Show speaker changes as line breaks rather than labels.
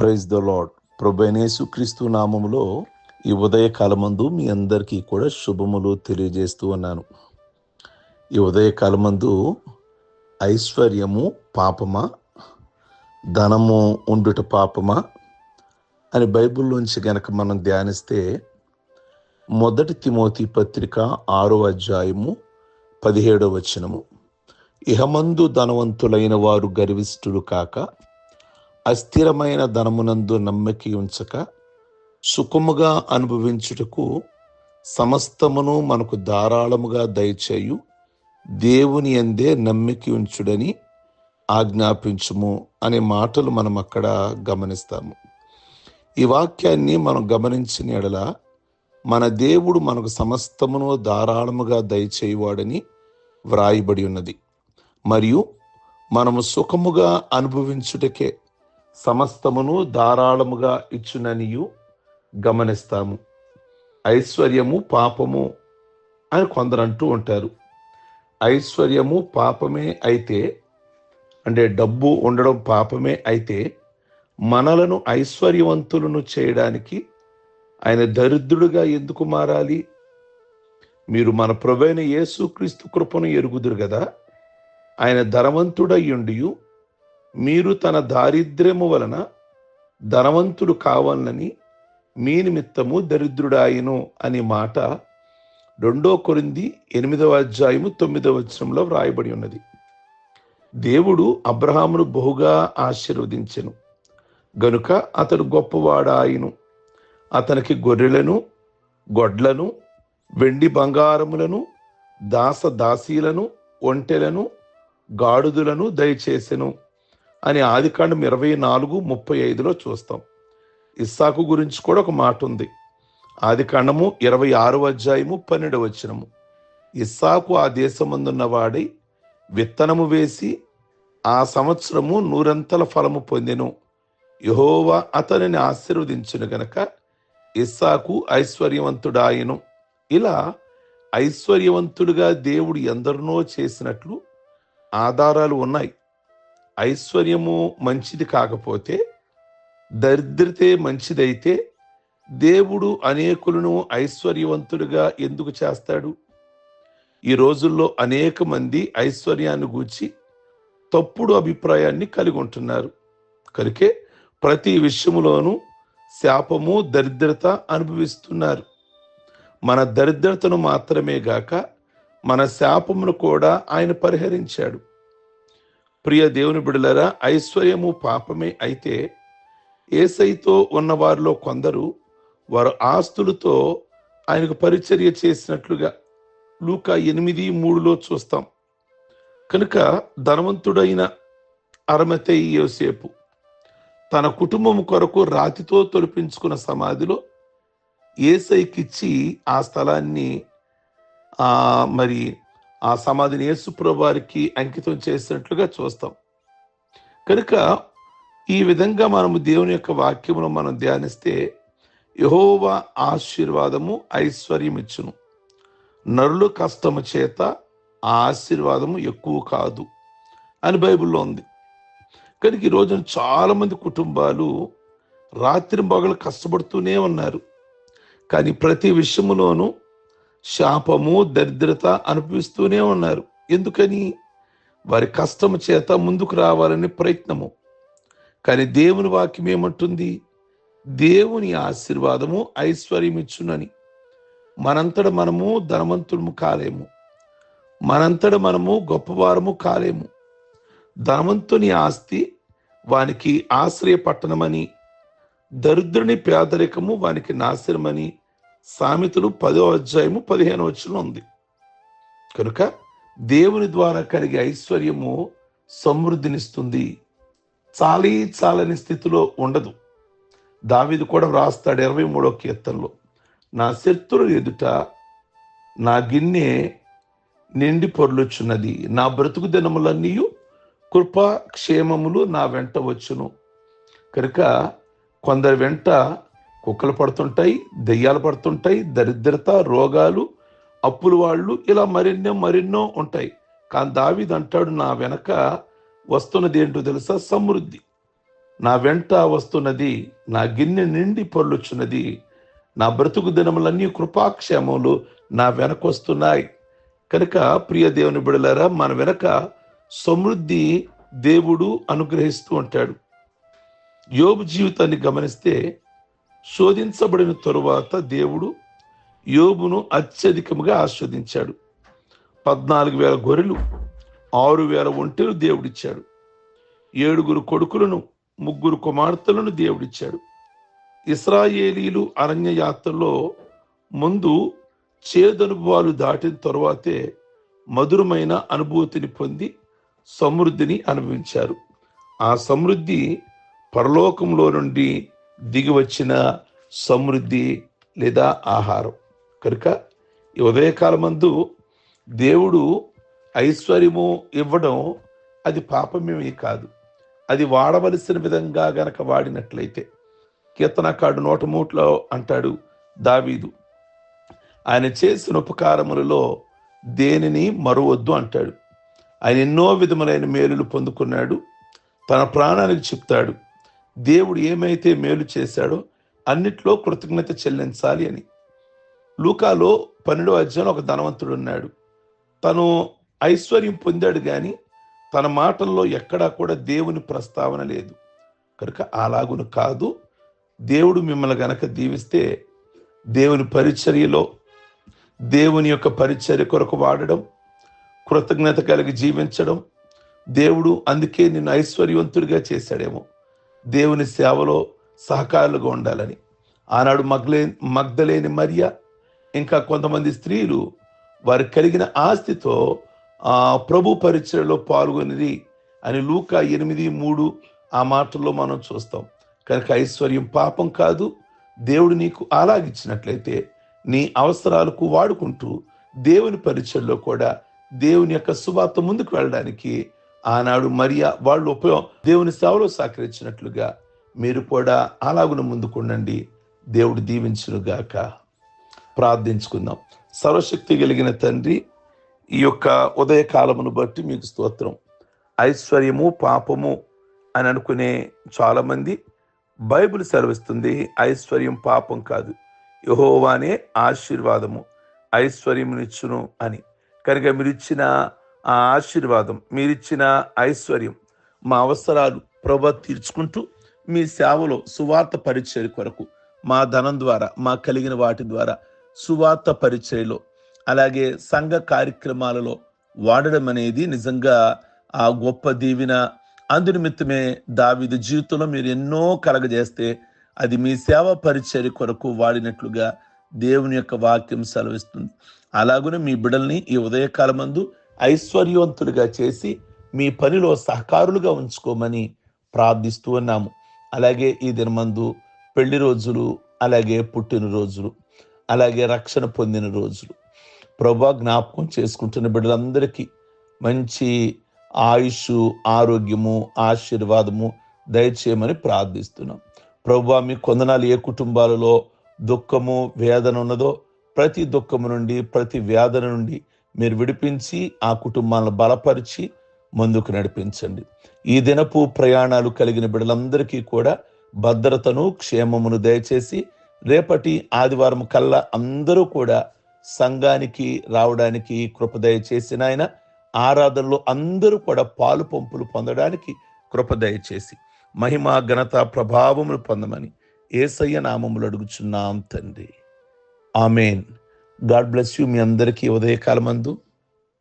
Praise the lord ప్రభైనేసు క్రీస్తు నామములో ఈ ఉదయ కాలమందు మీ అందరికీ కూడా శుభములు తెలియజేస్తూ ఉన్నాను. ఈ ఉదయ కాలమందు ఐశ్వర్యము పాపమా? ధనము ఉండుట పాపమా? అని బైబిల్లోంచి గనక మనం ధ్యానిస్తే మొదటి తిమోతి పత్రిక ఆరో అధ్యాయము పదిహేడవ వచనము. ఇహమందు ధనవంతులైన వారు గర్విష్ఠులు కాక అస్థిరమైన ధనమునందు నమ్మకి ఉంచక సుఖముగా అనుభవించుటకు సమస్తమును మనకు ధారాళముగా దయచేయు. దేవుని అందే నమ్మికి ఉంచుడని ఆజ్ఞాపించుము అనే మాటలు మనం అక్కడ గమనిస్తాము. ఈ వాక్యాన్ని మనం గమనించిన ఎడల మన దేవుడు మనకు సమస్తమును ధారాళముగా దయచేయువాడని వ్రాయబడి ఉన్నది. మరియు మనము సుఖముగా అనుభవించుటకే సమస్తమును ధారాళముగా ఇచ్చుననియు గమనిస్తాము. ఐశ్వర్యము పాపము అని కొందరు అంటూ ఉంటారు. ఐశ్వర్యము పాపమే అయితే అంటే డబ్బు ఉండడం పాపమే అయితే మనలను ఐశ్వర్యవంతులను చేయడానికి ఆయన దరిద్రుడుగా ఎందుకు మారాలి? మీరు మన ప్రభైన యేసుక్రీస్తు కృపను ఎరుగుదురు కదా ఆయన ధనవంతుడయ్యుండియు మీరు తన దారిద్ర్యము వలన ధనవంతుడు కావాలని మీ నిమిత్తము దరిద్రుడాయను అనే మాట రెండో కొరింది ఎనిమిదవ అధ్యాయము తొమ్మిదవ వచనంలో వ్రాయబడి ఉన్నది. దేవుడు అబ్రహామును బహుగా ఆశీర్వదించెను. గనుక అతడు గొప్పవాడాయిను. అతనికి గొర్రెలను గొడ్లను వెండి బంగారములను దాస దాసీలను ఒంటెలను గాడుదులను దయచేసెను. అని ఆదికాండం ఇరవై నాలుగు ముప్పై ఐదులో చూస్తాం. ఇస్సాకు గురించి కూడా ఒక మాట ఉంది. ఆదికాండము ఇరవై ఆరు అధ్యాయము పన్నెండు వచ్చినము ఇస్సాకు ఆ దేశమందున్న వాడై విత్తనము వేసి ఆ సంవత్సరము నూరంతల ఫలము పొందెను. యహోవా అతనిని ఆశీర్వదించును గనక ఇస్సాకు ఐశ్వర్యవంతుడాయను. ఇలా ఐశ్వర్యవంతుడిగా దేవుడు ఎందరినో చేసినట్లు ఆధారాలు ఉన్నాయి. ఐశ్వర్యము మంచిది కాకపోతే దరిద్రతే మంచిదైతే దేవుడు అనేకులను ఐశ్వర్యవంతుడిగా ఎందుకు చేస్తాడు? ఈ రోజుల్లో అనేక మంది ఐశ్వర్యాన్ని గూర్చి తప్పుడు అభిప్రాయాన్ని కలిగి ఉంటున్నారు కనుకే ప్రతి విషయంలోనూ శాపము దరిద్రత అనుభవిస్తున్నారు. మన దరిద్రతను మాత్రమే గాక మన శాపమును కూడా ఆయన పరిహరించాడు. ప్రియ దేవుని బిడలరా ఐశ్వర్యము పాపమే అయితే ఏసైతో ఉన్న వారిలో కొందరు వారు ఆస్తులతో ఆయనకు పరిచర్య చేసినట్లుగా లూక ఎనిమిది మూడులో చూస్తాం. కనుక ధనవంతుడైన అరమతయి యోసేపు తన కుటుంబం కొరకు రాతితో తొలిపించుకున్న సమాధిలో ఏసైకిచ్చి ఆ స్థలాన్ని మరి ఆ సమాధిని యేసుప్రభు వారికి అంకితం చేసినట్లుగా చూస్తాం. కనుక ఈ విధంగా మనము దేవుని యొక్క వాక్యమును మనం ధ్యానిస్తే యహోవా ఆశీర్వాదము ఐశ్వర్యం ఇచ్చును. నరులు కష్టము చేత ఆ ఆశీర్వాదము ఎక్కువ కాదు అని బైబిల్లో ఉంది. కనుక ఈ రోజున చాలామంది కుటుంబాలు రాత్రి మొగలు కష్టపడుతూనే ఉన్నారు. కానీ ప్రతి విషయములోనూ శాపము దరిద్రత అనిపిస్తూనే ఉన్నారు. ఎందుకని? వారి కష్టము చేత ముందుకు రావాలనే ప్రయత్నము. కానీ దేవుని వాక్యం ఏమంటుంది? దేవుని ఆశీర్వాదము ఐశ్వర్యం ఇచ్చునని మనంతట మనము ధనవంతుడము కాలేము. మనంతట మనము గొప్పవారము కాలేము. ధనవంతుని ఆస్తి వానికి ఆశ్రయ పట్టణమని దరిద్రుని పేదరికము వానికి నాశనమని సామెతలు పదో అధ్యాయము పదిహేను వచ్చిన ఉంది. కనుక దేవుని ద్వారా కలిగే ఐశ్వర్యము సమృద్ధినిస్తుంది. చాలీ చాలని స్థితిలో ఉండదు. దావిది కూడా వ్రాస్తాడు ఇరవై మూడో కీర్తనలో నా శత్రులు ఎదుట నా గిన్నె నిండి పొర్లుచున్నది. నా బ్రతుకు దినములన్నీ కృపా క్షేమములు నా వెంట వచ్చును. కనుక కొందరి వెంట కుక్కలు పడుతుంటాయి దెయ్యాలు పడుతుంటాయి దరిద్రత రోగాలు అప్పులు వాళ్ళు ఇలా మరెన్నో మరెన్నో ఉంటాయి. కానీ దావీదు అంటాడు నా వెనక వస్తున్నది ఏంటో తెలుసా? సమృద్ధి. నా వెంట వస్తున్నది నా గిన్నె నిండి పొర్లుచున్నది నా బ్రతుకు దినములన్నీ కృపాక్షేమములు నా వెనక వస్తున్నాయి. కనుక ప్రియ దేవుని బిడలారా మన వెనక సమృద్ధి దేవుడు అనుగ్రహిస్తూ ఉంటాడు. యోబు జీవితాన్ని గమనిస్తే శోధించబడిన తరువాత దేవుడు యోబును అత్యధికముగా ఆస్వాదించాడు. పద్నాలుగు వేల గొర్రెలు ఆరు వేల ఒంటెలు దేవుడిచ్చాడు. ఏడుగురు కొడుకులను ముగ్గురు కుమార్తెలను దేవుడిచ్చాడు. ఇస్రాయేలీలు అరణ్య యాత్రలో ముందు చేదనుభవాలు దాటిన తరువాతే మధురమైన అనుభూతిని పొంది సమృద్ధిని అనుభవించారు. ఆ సమృద్ధి పరలోకంలో నుండి దిగి వచ్చిన సమృద్ధి లేదా ఆహారం. కనుక ఈ ఉదయకాలమందు దేవుడు ఐశ్వర్యము ఇవ్వడం అది పాపమేమీ కాదు. అది వాడవలసిన విధంగా గనక వాడినట్లయితే కీర్తనకాడు నోట మూట్లో అంటాడు దావీదు ఆయన చేసిన ఉపకారములలో దేనిని మరవద్దు అంటాడు. ఆయన ఎన్నో విధములైన మేలులు పొందుకున్నాడు. తన ప్రాణానికి చెప్తాడు దేవుడు ఏమైతే మేలు చేశాడో అన్నిట్లో కృతజ్ఞత చెల్లించాలి అని. లూకాలో పన్నెండో అధ్యాయంలో ఒక ధనవంతుడు ఉన్నాడు. తను ఐశ్వర్యం పొందాడు కానీ తన మాటల్లో ఎక్కడా కూడా దేవుని ప్రస్తావన లేదు. కనుక అలాగును కాదు. దేవుడు మిమ్మల్ని గనక దీవిస్తే దేవుని పరిచర్యలో దేవుని యొక్క పరిచర్య కొరకు వాడడం కృతజ్ఞత కలిగి జీవించడం దేవుడు అందుకే నిన్ను ఐశ్వర్యవంతుడిగా చేశాడేమో. దేవుని సేవలో సహకారులుగా ఉండాలని. ఆనాడు మగ్లే మగ్ధలేని మరియ ఇంకా కొంతమంది స్త్రీలు వారు కలిగిన ఆస్తితో ప్రభు పరిచయలో పాల్గొనిది అని లూకా ఎనిమిది మూడు ఆ మాటల్లో మనం చూస్తాం. కనుక ఐశ్వర్యం పాపం కాదు. దేవుడు నీకు అలాగిచ్చినట్లయితే నీ అవసరాలకు వాడుకుంటూ దేవుని పరిచయలో కూడా దేవుని యొక్క సువార్త ముందుకు వెళ్ళడానికి ఆనాడు మరియా వాళ్ళు ఉపయోగం. దేవుని సేవలో సహకరించినట్లుగా మీరు కూడా అలాగున ముందుకుండండి. దేవుడు దీవించునుగాక. ప్రార్థించుకుందాం. సర్వశక్తి కలిగిన తండ్రి ఈ యొక్క ఉదయకాలమును బట్టి మీకు స్తోత్రం. ఐశ్వర్యము పాపము అని అనుకునే చాలామంది బైబిల్ సెలవిస్తుంది. ఐశ్వర్యం పాపం కాదు. యహోవానే ఆశీర్వాదము. ఐశ్వర్యమునిచ్చును అని. కనుక మీరు ఇచ్చిన ఆ ఆశీర్వాదం మీరిచ్చిన ఐశ్వర్యం మా అవసరాలు ప్రభ తీర్చుకుంటూ మీ సేవలో సువార్త పరిచయ కొరకు మా ధనం ద్వారా మా కలిగిన వాటి ద్వారా సువార్త పరిచయలో అలాగే సంఘ కార్యక్రమాలలో వాడడం అనేది నిజంగా ఆ గొప్ప దీవిన. అందునిమిత్తమే దావిది జీవితంలో మీరు ఎన్నో కలగజేస్తే అది మీ సేవ పరిచర్య కొరకు వాడినట్లుగా దేవుని యొక్క వాక్యం సెలవిస్తుంది. అలాగనే మీ బిడల్ని ఈ ఉదయకాలమందు ఐశ్వర్యవంతులుగా చేసి మీ పనిలో సహకారులుగా ఉంచుకోమని ప్రార్థిస్తూ ఉన్నాము. అలాగే ఈ దినమందు పెళ్ళి రోజులు అలాగే పుట్టినరోజులు అలాగే రక్షణ పొందిన రోజులు. ప్రభా జ్ఞాపకం చేసుకుంటున్న బిడ్డలందరికీ మంచి ఆయుష్ ఆరోగ్యము ఆశీర్వాదము దయచేయమని ప్రార్థిస్తున్నాం. ప్రభా మీ కొందనాలు ఏ కుటుంబాలలో దుఃఖము వేదన ఉన్నదో ప్రతి దుఃఖము నుండి ప్రతి వేదన నుండి మీరు విడిపించి ఆ కుటుంబాలను బలపరిచి ముందుకు నడిపించండి. ఈ దినపు ప్రయాణాలు కలిగిన బిడ్డలందరికీ కూడా భద్రతను క్షేమమును దయచేసి రేపటి ఆదివారం కల్లా అందరూ కూడా సంఘానికి రావడానికి కృపదయ చేసిన ఆయన ఆరాధనలో అందరూ కూడా పాలు పంపులు పొందడానికి కృపదయ చేసి మహిమ ఘనత ప్రభావములు పొందమని ఏసయ్య నామములు అడుగుచున్నాం తండ్రి. ఆమెన్. గాడ్ బ్లెస్ యూ మీ అందరికీ ఉదయకాలమందు.